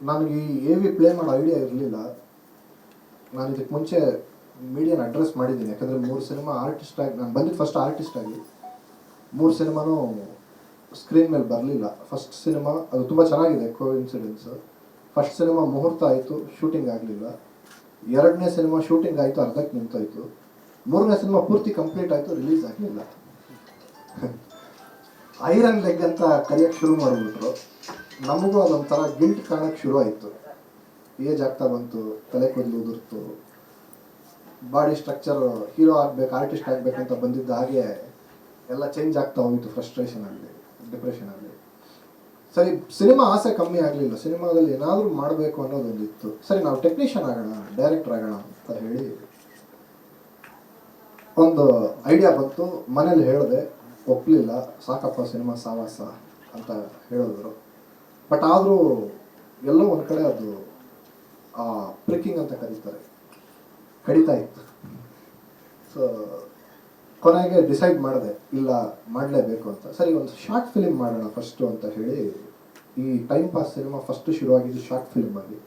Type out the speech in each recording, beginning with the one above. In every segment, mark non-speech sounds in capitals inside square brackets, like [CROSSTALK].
ನನಗೆ ಈ A V play ಮಾಡೋ ಐಡಿಯಾ ಇರಲಿಲ್ಲ. ನಾನು ಇದಕ್ಕೆ ಮುಂಚೆ ಮೀಡಿಯಾನ ಅಡ್ರೆಸ್ ಮಾಡಿದ್ದೀನಿ. ಯಾಕಂದರೆ ಮೂರು ಸಿನಿಮಾ ಆರ್ಟಿಸ್ಟ್ ಆಗಿ ನಾನು ಬಂದಿದ್ದು ಫಸ್ಟ್ ಆರ್ಟಿಸ್ಟ್ ಆಗಿ. ಮೂರು ಸಿನಿಮಾನು ಸ್ಕ್ರೀನ್ ಮೇಲೆ ಬರಲಿಲ್ಲ. ಫಸ್ಟ್ ಸಿನಿಮಾ ಅದು ತುಂಬ ಚೆನ್ನಾಗಿದೆ ಕೋ ಇನ್ಸಿಡೆನ್ಸ್ ಫಸ್ಟ್ ಸಿನಿಮಾ ಮುಹೂರ್ತ ಆಯಿತು ಶೂಟಿಂಗ್ ಆಗಲಿಲ್ಲ. ಎರಡನೇ ಸಿನಿಮಾ ಶೂಟಿಂಗ್ ಆಯಿತು, ಅರ್ಧಕ್ಕೆ ನಿಂತೋಯ್ತು. ಮೂರನೇ ಸಿನಿಮಾ ಪೂರ್ತಿ ಕಂಪ್ಲೀಟ್ ಆಯಿತು ರಿಲೀಸ್ ಆಗಲಿಲ್ಲ. ಐರನ್ ಲೆಗ್ ಅಂತ ಕರೆಯೋಕ್ಕೆ ಶುರು ಮಾಡಿಬಿಟ್ರು. ನಮಗೂ ಅದೊಂಥರ ಗಿಲ್ಟ್ ಕಾಣಕ್ಕೆ ಶುರು ಆಯಿತು. ಏಜ್ ಆಗ್ತಾ ಬಂತು, ತಲೆ ಕೂದಲು ಉದುರ್ತು. ಬಾಡಿ ಸ್ಟ್ರಕ್ಚರ್ ಹೀರೋ ಆಗ್ಬೇಕು, ಆರ್ಟಿಸ್ಟ್ ಆಗ್ಬೇಕಂತ ಬಂದಿದ್ದ ಹಾಗೆ ಎಲ್ಲ ಚೇಂಜ್ ಆಗ್ತಾ ಹೋಗಿತ್ತು ಫ್ರಸ್ಟ್ರೇಷನ್ ಆಗಲಿ ಡಿಪ್ರೆಷನ್ ಆಗಲಿ ಸರಿ, ಸಿನಿಮಾ ಆಸೆ ಕಮ್ಮಿ ಆಗಲಿಲ್ಲ. ಸಿನಿಮಾದಲ್ಲಿ ಏನಾದರೂ ಮಾಡಬೇಕು ಅನ್ನೋದೊಂದಿತ್ತು ಸರಿ, ನಾವು ಟೆಕ್ನಿಷಿಯನ್ ಆಗೋಣ, ಡೈರೆಕ್ಟರ್ ಆಗೋಣ ಅಂತ ಹೇಳಿ ಒಂದು ಐಡಿಯಾ ಬಂತು. ಮನೇಲಿ ಹೇಳಿದೆ ಒಪ್ಪಲಿಲ್ಲ ಸಾಕಪ್ಪ, ಸಿನಿಮಾ ಸಾವಾಸ ಅಂತ ಹೇಳಿದ್ರು. ಬಟ್ ಆದರೂ ಎಲ್ಲೋ ಒಂದು ಕಡೆ ಅದು ಪ್ರಿಕ್ಕಿಂಗ್ ಅಂತ ಕರೀತಾರೆ. ಕಡಿತಾ ಇತ್ತು. ಸೊ ಕೊನೆಗೆ ಡಿಸೈಡ್ ಮಾಡಿದೆ, ಇಲ್ಲ ಮಾಡಲೇಬೇಕು ಅಂತ. ಸರಿ, ಒಂದು ಶಾರ್ಟ್ ಫಿಲಿಮ್ ಮಾಡೋಣ ಫಸ್ಟು ಅಂತ ಹೇಳಿ, ಈ ಟೈಮ್ ಪಾಸ್ ಸಿನಿಮಾ ಫಸ್ಟ್ ಶುರುವಾಗಿದ್ದು ಶಾರ್ಟ್ ಫಿಲ್ಮ್ ಆಗಿ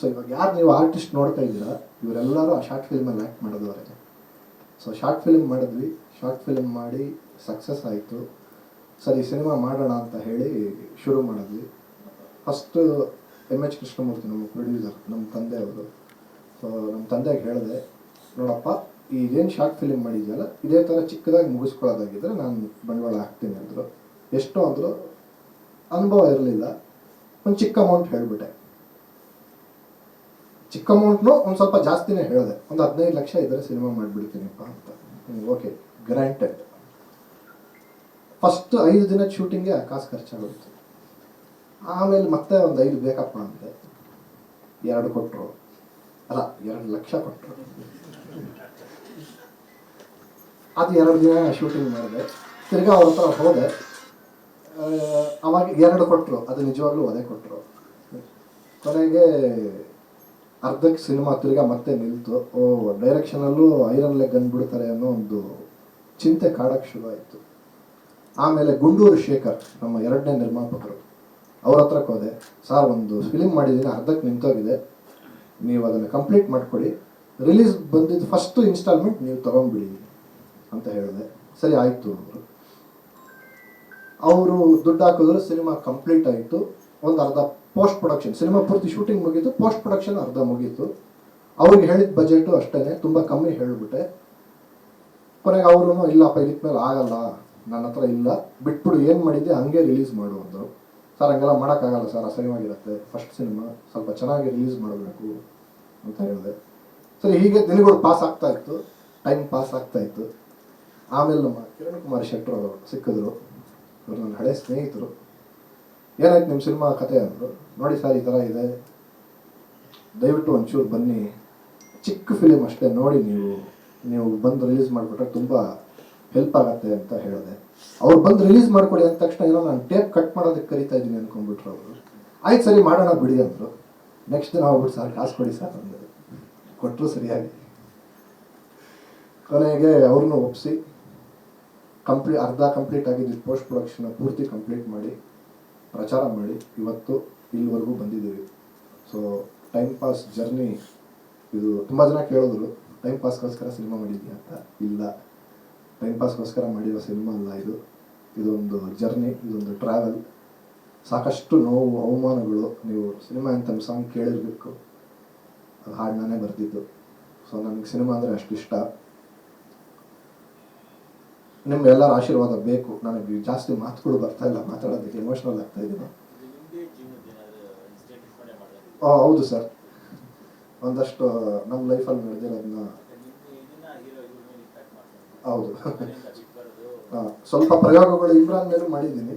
ಸೊ ಇವಾಗ ಯಾರು ನೀವು ಆರ್ಟಿಸ್ಟ್ ನೋಡ್ತಾ ಇದ್ದೀರಾ, ಇವರೆಲ್ಲರೂ ಆ ಶಾರ್ಟ್ ಫಿಲ್ಮಲ್ಲಿ ಆ್ಯಕ್ಟ್ ಮಾಡೋದವರೆ. ಸೊ ಶಾರ್ಟ್ ಫಿಲ್ಮ್ ಮಾಡಿದ್ವಿ. ಶಾರ್ಟ್ ಫಿಲ್ಮ್ ಮಾಡಿ ಸಕ್ಸಸ್ ಆಯಿತು. ಸರಿ ಸಿನಿಮಾ ಮಾಡೋಣ ಅಂತ ಹೇಳಿ ಶುರು ಮಾಡಿದ್ವಿ. ಫಸ್ಟು ಎಂ ಎಚ್ ಕೃಷ್ಣಮೂರ್ತಿ ನಮ್ಮ ಪ್ರೊಡ್ಯೂಸರ್ ನಮ್ಮ ತಂದೆ ಅವರು ಸೊ ನಮ್ಮ ತಂದೆಗೆ ಹೇಳಿದೆ, ನೋಡಪ್ಪ ಈಗೇನು ಶಾರ್ಟ್ ಫಿಲಿಮ್ ಮಾಡಿದ್ಯಲ್ಲ, ಇದೇ ಥರ ಚಿಕ್ಕದಾಗಿ ಮುಗಿಸ್ಕೊಳ್ಳೋದಾಗಿದ್ದರೆ ನಾನು ಬಂಡವಾಳ ಹಾಕ್ತೀನಿ ಅಂದರು. ಎಷ್ಟು ಅಂದರು, ಅನುಭವ ಇರಲಿಲ್ಲ. ಒಂದು ಚಿಕ್ಕ ಅಮೌಂಟ್ ಹೇಳಿಬಿಟ್ಟೆ. ಚಿಕ್ಕ ಅಮೌಂಟ್ನು ಒಂದು ಸ್ವಲ್ಪ ಜಾಸ್ತಿನೇ ಹೇಳಿದೆ. ಒಂದು ಹದಿನೈದು ಲಕ್ಷ ಇದ್ದರೆ ಸಿನಿಮಾ ಮಾಡಿಬಿಡ್ತೀನಿಪ್ಪ ಅಂತ. ಓಕೆ ಗ್ರ್ಯಾಂಟೆಡ್ ಫಸ್ಟ್ ಐದು ದಿನ ಶೂಟಿಂಗ್ಗೆ ಕಾಸು ಖರ್ಚಾಗೋಯ್ತು. ಆಮೇಲೆ ಮತ್ತೆ ಒಂದು ಐದು ಬೇಕಪ್ಪ ಅಂದೆ ಎರಡು ಕೊಟ್ಟರು ಅಲ್ಲ, ಎರಡು ಲಕ್ಷ ಕೊಟ್ಟರು ಅದು ಎರಡು ದಿನ ಶೂಟಿಂಗ್ ಮಾಡಿದೆ. ತಿರ್ಗಾ ಅವ್ರ ಹತ್ರ ಹೋದೆ. ಅವಾಗ ಎರಡು ಕೊಟ್ಟರು ಅದು ನಿಜವಾಗ್ಲೂ ಅದೇ ಕೊಟ್ಟರು ಕೊನೆಗೆ ಅರ್ಧಕ್ಕೆ ಸಿನಿಮಾ ತಿರ್ಗಾ ಮತ್ತೆ ನಿಲ್ತು. ಓ ಡೈರೆಕ್ಷನಲ್ಲೂ ಐರನ್ ಲೆಗ್ ಅಂದ್ಬಿಡ್ತಾರೆ ಅನ್ನೋ ಒಂದು ಚಿಂತೆ ಕಾಡಕ್ಕೆ ಶುರು ಆಯಿತು ಆಮೇಲೆ ಗುಂಡೂರು ಶೇಖರ್, ನಮ್ಮ ಎರಡನೇ ನಿರ್ಮಾಪಕರು. ಅವ್ರ ಹತ್ರಕ್ಕೆ ಹೋದೆ. ಸರ್, ಒಂದು ಫಿಲಿಮ್ ಮಾಡಿದ್ದೀನಿ, ಅರ್ಧಕ್ಕೆ ನಿಂತೋಗಿದೆ. ನೀವು ಅದನ್ನು ಕಂಪ್ಲೀಟ್ ಮಾಡಿಕೊಡಿ. ರಿಲೀಸ್ ಬಂದಿದ್ದು ಫಸ್ಟು ಇನ್ಸ್ಟಾಲ್ಮೆಂಟ್ ನೀವು ತೊಗೊಂಡ್ಬಿಡಿ ಅಂತ ಹೇಳಿದೆ. ಸರಿ, ಆಯಿತು ಅವರು ಅವರು ದುಡ್ಡು ಹಾಕಿದ್ರು, ಸಿನಿಮಾ ಕಂಪ್ಲೀಟ್ ಆಯಿತು. ಒಂದು ಅರ್ಧ ಪೋಸ್ಟ್ ಪ್ರೊಡಕ್ಷನ್ ಸಿನಿಮಾ ಪೂರ್ತಿ ಶೂಟಿಂಗ್ ಮುಗೀತು ಪೋಸ್ಟ್ ಪ್ರೊಡಕ್ಷನ್ ಅರ್ಧ ಮುಗೀತು. ಅವ್ರಿಗೆ ಹೇಳಿದ ಬಜೆಟು ಅಷ್ಟೇ ತುಂಬ ಕಮ್ಮಿ ಹೇಳಿಬಿಟ್ಟೆ. ಕೊನೆಗೆ ಅವರು ಇಲ್ಲಪ್ಪ ಇದಕ್ಕೆ ಮೇಲೆ ಆಗಲ್ಲ, ನನ್ನ ಹತ್ರ ಇಲ್ಲ. ಬಿಟ್ಬಿಡು, ಏನು ಮಾಡಿದ್ದೆ ಹಂಗೆ ರಿಲೀಸ್ ಮಾಡು ಅಂದರು. ಸರ್ ಹಂಗೆಲ್ಲ ಮಾಡೋಕ್ಕಾಗಲ್ಲ ಸರ್ ಅಸಹ್ಯವಾಗಿರುತ್ತೆ ಫಸ್ಟ್ ಸಿನಿಮಾ ಸ್ವಲ್ಪ ಚೆನ್ನಾಗಿ ರಿಲೀಸ್ ಮಾಡಬೇಕು ಅಂತ ಹೇಳಿದೆ. ಸರಿ, ಹೀಗೆ ದಿನಗಳು ಪಾಸ್ ಆಗ್ತಾ ಇತ್ತು ಟೈಮ್ ಪಾಸ್ ಆಗ್ತಾ ಇತ್ತು. ಆಮೇಲೆ ನಮ್ಮ ಕಿರಣ್ ಕುಮಾರ್ ಶೆಟ್ಟರು ಅವರು ಸಿಕ್ಕಿದ್ರು. ಇವರು ನನ್ನ ಹಳೆ ಸ್ನೇಹಿತರು. ಏನಾಯ್ತು ನಿಮ್ಮ ಸಿನಿಮಾ ಕತೆ ಅಂದರು, ನೋಡಿ ಸರ್, ಈ ಥರ ಇದೆ. ದಯವಿಟ್ಟು ಒಂಚೂರು ಬನ್ನಿ. ಚಿಕ್ಕ ಫಿಲಿಮ್ ಅಷ್ಟೇ ನೋಡಿ ನೀವು. ನೀವು ಬಂದು ರಿಲೀಸ್ ಮಾಡಿಬಿಟ್ರೆ ತುಂಬ ಹೆಲ್ಪ್ ಆಗತ್ತೆ ಅಂತ ಹೇಳಿದೆ. ಅವ್ರು ಬಂದು ರಿಲೀಸ್ ಮಾಡಿಕೊಡಿ ಅಂದ ತಕ್ಷಣ ಏನೋ ನಾನು ಟೇಪ್ ಕಟ್ ಮಾಡೋದಕ್ಕೆ ಕರಿತಾ ಇದ್ದೀನಿ ಅನ್ಕೊಂಡ್ಬಿಟ್ರು ಅವರು. ಆಯ್ತು ಸರಿ ಮಾಡೋಣ ಬಿಡಿ ಅಂದರು. ನೆಕ್ಸ್ಟ್ ದಿನ ಹೋಗ್ಬಿಟ್ಟು ಸರ್ ಕಾಸು ಕೊಡಿ ಸರ್ ಅಂದರು. ಕೊಟ್ಟರು ಸರಿಯಾಗಿ. ಕೊನೆಗೆ ಅವ್ರನ್ನೂ ಒಪ್ಪಿಸಿ ಕಂಪ್ಲೀಟ್ ಅರ್ಧ ಕಂಪ್ಲೀಟ್ ಆಗಿದ್ದು ಪೋಸ್ಟ್ ಪ್ರೊಡಕ್ಷನ್ ಪೂರ್ತಿ ಕಂಪ್ಲೀಟ್ ಮಾಡಿ, ಪ್ರಚಾರ ಮಾಡಿ, ಇವತ್ತು ಇಲ್ಲಿವರೆಗೂ ಬಂದಿದ್ದೀವಿ. ಸೊ ಟೈಮ್ ಪಾಸ್ ಜರ್ನಿ ಇದು ತುಂಬ ಜನ ಕೇಳಿದ್ರು. ಟೈಮ್ ಪಾಸ್ಗೋಸ್ಕರ ಸಿನಿಮಾ ಮಾಡಿದ್ಯಾ ಅಂತ? ಇಲ್ಲ. ಟೈಮ್ ಪಾಸ್ಗೋಸ್ಕರ ಮಾಡಿರೋ ಸಿನಿಮಾ ಅಲ್ಲ ಇದು. ಇದೊಂದು ಜರ್ನಿ ಇದೊಂದು ಟ್ರಾವೆಲ್ ಸಾಕಷ್ಟು ನೋವು ಅವಮಾನಗಳು ನೀವು ಸಿನಿಮಾ ಅಂತ ಸಾಂಗ್ ಕೇಳಿರ್ಬೇಕು. ಅದು ಹಾಡು ನಾನೇ ಬರೆದಿದ್ದು ಸೊ ನನಗೆ ಸಿನಿಮಾ ಅಂದರೆ ಅಷ್ಟು ಇಷ್ಟ. ನಿಮ್ಗೆಲ್ಲರ ಆಶೀರ್ವಾದ ಬೇಕು. ನನಗೆ ಜಾಸ್ತಿ ಮಾತುಗಳು ಬರ್ತಾ ಇಲ್ಲ. ಮಾತಾಡೋದಕ್ಕೆ ಎಮೋಷನಲ್ ಆಗ್ತಾ ಇದ್ದೀನಿ. ಹೌದು ಸರ್ ಒಂದಷ್ಟು ನಮ್ಮ ಲೈಫಲ್ಲಿ ನಡೆದಿರೋದನ್ನ ನಿಮ್ದು ಇದನ್ನ ಹೀರೋ ಇವ್ರ ಮೇಲೆ ಇಂಪ್ಯಾಕ್ಟ್ ಮಾಡ್ತಾರೆ ಹೌದು. [LAUGHS] ಸ್ವಲ್ಪ ಪ್ರಯೋಗಗಳು ಇಮ್ರಾನ್ ಮೇಲೂ ಮಾಡಿದ್ದೀನಿ.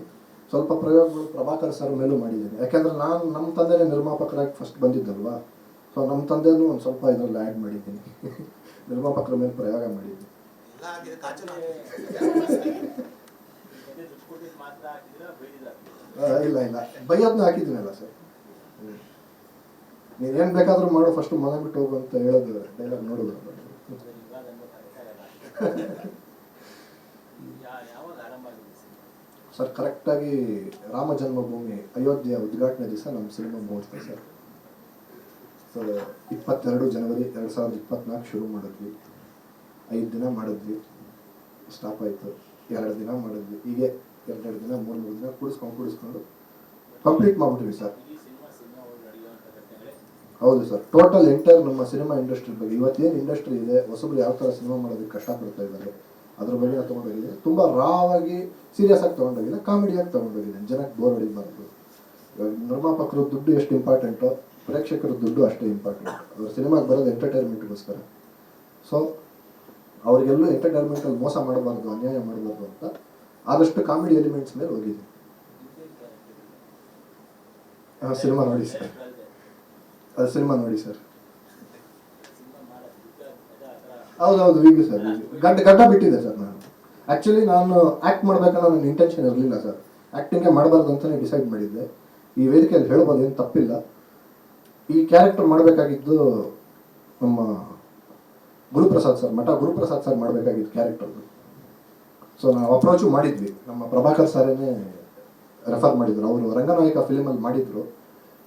ಸ್ವಲ್ಪ ಪ್ರಯೋಗಗಳು ಪ್ರಭಾಕರ್ ಸರ್ ಮೇಲೂ ಮಾಡಿದ್ದೀನಿ. ಯಾಕೆಂದ್ರೆ ನಾನು ನಮ್ಮ ತಂದೆನೇ ನಿರ್ಮಾಪಕರಾಗಿ ಫಸ್ಟ್ ಬಂದಿದ್ದಲ್ವಾ? ಸೊ ನಮ್ಮ ತಂದೆನೂ ಒಂದು ಸ್ವಲ್ಪ ಇದರಲ್ಲಿ ಆ್ಯಡ್ ಮಾಡಿದ್ದೀನಿ. [LAUGHS] ನಿರ್ಮಾಪಕರ ಮೇಲೆ ಪ್ರಯೋಗ ಮಾಡಿದ್ದೀನಿ. ಇಲ್ಲ ಇಲ್ಲ. ಬೈಯೋದನ್ನ ಹಾಕಿದ್ದೀನಲ್ಲ ಸರ್. ನೀನೇನು ಬೇಕಾದರೂ ಮಾಡೋ ಫಸ್ಟ್ ಮನೆ ಬಿಟ್ಟು ಹೋಗು ಅಂತ ಹೇಳೋದು ಡೈಲಾಗ್ ನೋಡೋದು ಇವಾಗ ಯಾವಾಗ ಆರಂಭ ಆಗಿದೆ ಸಿನಿಮಾ ಸರ್, ಕರೆಕ್ಟಾಗಿ ರಾಮ ಜನ್ಮಭೂಮಿ ಅಯೋಧ್ಯೆಯ ಉದ್ಘಾಟನೆ ದಿವಸ ನಮ್ಮ ಸಿನಿಮಾ ಮುಹೂರ್ತ ಸರ್. ಸೊ ಇಪ್ಪತ್ತೆರಡು ಜನವರಿ ಎರಡು ಸಾವಿರದ ಇಪ್ಪತ್ನಾಲ್ಕು ಶುರು ಮಾಡಿದ್ವಿ. ಐದು ದಿನ ಮಾಡಿದ್ವಿ. ಸ್ಟಾಪ್ ಆಯಿತು. ಎರಡು ದಿನ ಮಾಡಿದ್ವಿ. ಹೀಗೆ ಎರಡೆರಡು ದಿನ, ಮೂರು ಮೂರು ದಿನ ಕೂಡಿಸ್ಕೊಂಡು ಕೂಡಿಸ್ಕೊಂಡು ಕಂಪ್ಲೀಟ್ ಮಾಡ್ಬಿಟ್ವಿ ಸರ್. ಹೌದು ಸರ್. ಟೋಟಲ್ ಎಂಟೈರ್ ನಮ್ಮ ಸಿನಿಮಾ ಇಂಡಸ್ಟ್ರಿ ಬಗ್ಗೆ, ಇವತ್ತೇನು ಇಂಡಸ್ಟ್ರಿ ಇದೆ, ಹೊಸಬ್ರು ಯಾವ ಥರ ಸಿನಿಮಾ ಮಾಡೋದಕ್ಕೆ ಕಷ್ಟಪಡ್ತಾ ಇದ್ದಾರೆ, ಅದ್ರ ಬಗ್ಗೆ ನಾವು ತೊಗೊಂಡೋಗಿದ್ದೀನಿ ತುಂಬ ರಾವಾಗಿ ಸೀರಿಯಸ್ ಆಗಿ ತೊಗೊಂಡೋಗಿದೆ ಕಾಮಿಡಿಯಾಗಿ ತೊಗೊಂಡೋಗಿದೆ ಜನಕ್ಕೆ ಬೋರ್ ಹೊಡಿಬಾರ್ದು ನಿರ್ಮಾಪಕರು ದುಡ್ಡು ಎಷ್ಟು ಇಂಪಾರ್ಟೆಂಟು ಪ್ರೇಕ್ಷಕರ ದುಡ್ಡು ಅಷ್ಟೇ ಇಂಪಾರ್ಟೆಂಟ್ ಅವ್ರ ಸಿನಿಮಾಗೆ ಬರೋದು ಎಂಟರ್ಟೈನ್ಮೆಂಟ್ಗೋಸ್ಕರ ಸೊ ಅವ್ರಿಗೆಲ್ಲೂ ಎಂಟರ್ಟೈನ್ಮೆಂಟಲ್ಲಿ ಮೋಸ ಮಾಡಬಾರ್ದು, ಅನ್ಯಾಯ ಮಾಡಬಾರ್ದು ಅಂತ ಆದಷ್ಟು ಕಾಮಿಡಿ ಎಲಿಮೆಂಟ್ಸ್ ಮೇಲೆ ಹೋಗಿದೆ ನಿಮ್ದೇನು ಸಿನಿಮಾ ನೋಡಿ ಸರ್. ಅದು ಸಿನಿಮಾ ನೋಡಿ ಸರ್. ಹೌದೌದು ಈಗ ಸರ್ ಗಡ್ಡ ಗಡ್ಡ ಬಿಟ್ಟಿದೆ ಸರ್ ನಾನು. ಆ್ಯಕ್ಚುಲಿ ನಾನು ಆ್ಯಕ್ಟ್ ಮಾಡಬೇಕನ್ನೋ ನನ್ನ ಇಂಟೆನ್ಷನ್ ಇರಲಿಲ್ಲ ಸರ್. ಆ್ಯಕ್ಟಿಂಗೇ ಮಾಡಬಾರ್ದು ಅಂತಲೇ ಡಿಸೈಡ್ ಮಾಡಿದ್ದೆ. ಈ ವೇದಿಕೆಯಲ್ಲಿ ಹೇಳ್ಬೋದು, ಏನು ತಪ್ಪಿಲ್ಲ. ಈ ಕ್ಯಾರೆಕ್ಟರ್ ಮಾಡಬೇಕಾಗಿದ್ದು ನಮ್ಮ ಗುರುಪ್ರಸಾದ್ ಸರ್ ಮಠ ಗುರುಪ್ರಸಾದ್ ಸರ್ ಮಾಡಬೇಕಾಗಿದ್ದು ಕ್ಯಾರೆಕ್ಟರ್ದು ಸೊ ನಾವು ಅಪ್ರೋಚು ಮಾಡಿದ್ವಿ. ನಮ್ಮ ಪ್ರಭಾಕರ್ ಸಾರೇನೇ ರೆಫರ್ ಮಾಡಿದ್ರು. ಅವರು ರಂಗನಾಯಕ ಫಿಲಿಮಲ್ಲಿ ಮಾಡಿದ್ರು.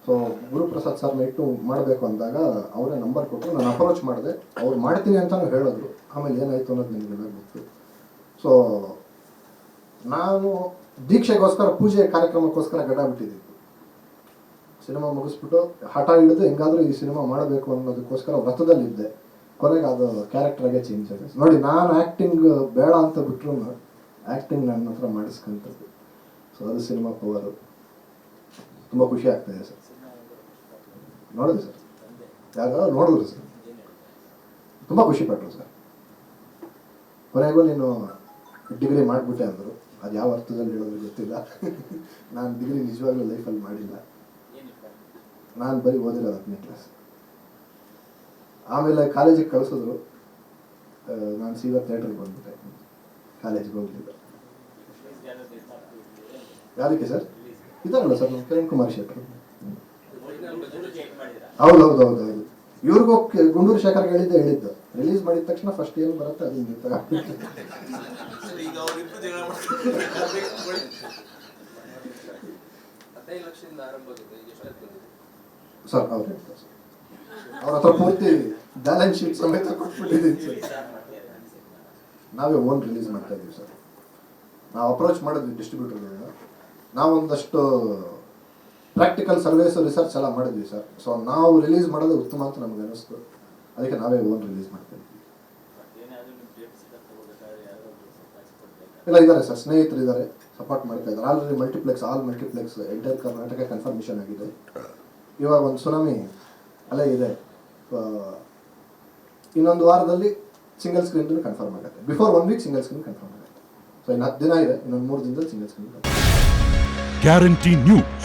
ಸೊ ಗುರುಪ್ರಸಾದ್ ಸರ್ನ ಇಟ್ಟು ಮಾಡಬೇಕು ಅಂದಾಗ ಅವರೇ ನಂಬರ್ ಕೊಟ್ಟು ನಾನು ಅಪ್ರೋಚ್ ಮಾಡಿದೆ. ಅವ್ರು ಮಾಡ್ತೀನಿ ಅಂತಲೂ ಹೇಳಿದ್ರು. ಆಮೇಲೆ ಏನಾಯಿತು ಅನ್ನೋದು ನಿಮಗೆ ಗೊತ್ತು. ಸೊ ನಾನು ದೀಕ್ಷೆಗೋಸ್ಕರ ಪೂಜೆ ಕಾರ್ಯಕ್ರಮಕ್ಕೋಸ್ಕರ ಗಡ ಬಿಟ್ಟಿದ್ದೀನಿ ಸಿನಿಮಾ ಮುಗಿಸ್ಬಿಟ್ಟು ಹಠ ಹಿಡಿದು ಹೆಂಗಾದರೂ ಈ ಸಿನಿಮಾ ಮಾಡಬೇಕು ಅನ್ನೋದಕ್ಕೋಸ್ಕರ ವ್ರತದಲ್ಲಿದ್ದೆ. ಕೊನೆಗೆ ಅದು ಕ್ಯಾರೆಕ್ಟರ್ಗೆ ಚೇಂಜ್ ಆಗಿದೆ ನೋಡಿ, ನಾನು ಆ್ಯಕ್ಟಿಂಗ್ ಬೇಡ ಅಂತ ಬಿಟ್ಟರು ಆ್ಯಕ್ಟಿಂಗ್ ನನ್ನ ಹತ್ರ ಮಾಡಿಸ್ಕೊಂತದ್ದು. ಸೊ ಅದು ಸಿನಿಮಾ ಪವರು ತುಂಬ ಖುಷಿ ಆಗ್ತಾಯಿದೆ ಸರ್. ಸಿನಿಮಾ ಒಂದು ನೋಡಿದೆ ಸರ್. ಯಾರು ನೋಡಿದ್ರು ಸರ್. ತುಂಬ ಖುಷಿ ಪಟ್ಟರು ಸರ್. ಕೊನೆಗೂ ನೀನು ಡಿಗ್ರಿ ಮಾಡಿಬಿಟ್ಟೆ ಅಂದರು. ಅದು ಯಾವ ಅರ್ಥದಲ್ಲಿ ಹೇಳೋದು ಗೊತ್ತಿಲ್ಲ. [LAUGHS] ನಾನು ಡಿಗ್ರಿ ನಿಜವಾಗ್ಲೂ ಲೈಫಲ್ಲಿ ಮಾಡಿಲ್ಲ. ನಾನು ಬರೀ ಓದಿರೋದು ಹತ್ತನೇ ಕ್ಲಾಸ್. ಆಮೇಲೆ ಕಾಲೇಜಿಗೆ ಕಳಿಸಿದ್ರು. ನಾನು ಸೀದಾ ಥಿಯೇಟ್ರಿಗೆ ಬಂದ್ಬಿಟ್ಟೆ. ಕಾಲೇಜಿಗೆ ಹೋಗಲಿಲ್ಲ. ಯಾರಿಗೆ ಸರ್? ಇದಾರಲ್ಲ ಸರ್, ನಮ್ಮ ಕಿರಣ್ ಕುಮಾರ್ ಶೆಟ್ಟರು ಮಾಡಿದ್ದೀರಾ ಹೌದು ಹೌದು ಹೌದು ಹೌದು ಇವ್ರಿಗೂ ಗುಂಡೂರು ಶೇಖರ್ ಹೇಳಿದ್ದೆ ಹೇಳಿದ್ದು. ರಿಲೀಸ್ ಮಾಡಿದ ತಕ್ಷಣ ಫಸ್ಟ್ ಏನು ಬರುತ್ತೆ ಅದು ಹಿಂಗೆ ಈಗ ಅವರಿಬ್ರು ಜಗಳ ಮಾಡ್ತಾರೆ ಹದಿನೈದು ಲಕ್ಷದಿಂದ ಆರಂಭ ಆಗಿದೆ ಈಗ ಸರ್ ಅವ್ರು ಹೇಳ್ತಾರೆ ಸರ್. ಅವ್ರ ಹತ್ರ ಪೂರ್ತಿ ಬ್ಯಾಲೆನ್ಸ್ ಶೀಟ್ ಸಮೇತ ಕೊಟ್ಬಿಟ್ಟಿದ್ದೀನಿ ಸರ್. ನಾವೇ ಓನ್ ರಿಲೀಸ್ ಮಾಡ್ತಾ ಇದ್ದೀವಿ ಸರ್. ನಾವು ಅಪ್ರೋಚ್ ಮಾಡಿದ್ವಿ ಡಿಸ್ಟ್ರಿಬ್ಯೂಟರ್ಗಳನ್ನ ನಾವೊಂದಷ್ಟು ಪ್ರಾಕ್ಟಿಕಲ್ ಸರ್ವೇಸ್ ರಿಸರ್ಚ್ ಎಲ್ಲ ಮಾಡಿದ್ವಿ ಸರ್ ಸೊ ನಾವು ರಿಲೀಸ್ ಮಾಡೋದು ಉತ್ತಮ ಅಂತ ನಮ್ಗೆ ಅನಿಸ್ತು. ಅದಕ್ಕೆ ನಾವೇ ಓನ್ ರಿಲೀಸ್ ಮಾಡ್ತೀವಿ. ಇಲ್ಲ ಇದ್ದಾರೆ ಸರ್ ಸ್ನೇಹಿತರು ಇದ್ದಾರೆ ಸಪೋರ್ಟ್ ಮಾಡ್ತಾ ಇದ್ದಾರೆ already multiplex all multiplex entire Karnataka confirmation ಆಗಿದೆ. ಇವಾಗ ಒಂದು ಸುನಾಮಿ ಅಲ್ಲೇ ಇದೆ. ಇನ್ನೊಂದು ವಾರದಲ್ಲಿ ಸಿಂಗಲ್ ಸ್ಕ್ರೀನ್ ಕನ್ಫರ್ಮ್ ಆಗುತ್ತೆ. Before one week single screen confirm ಆಗುತ್ತೆ. ಸೊ ಇನ್ನು ಹತ್ತು ದಿನ ಇದೆ. ಇನ್ನೊಂದು ಮೂರು ದಿನದಲ್ಲಿ ಸಿಂಗಲ್ ಸ್ಕ್ರೀನ್ ಗ್ಯಾರಂಟಿ ನ್ಯೂಸ್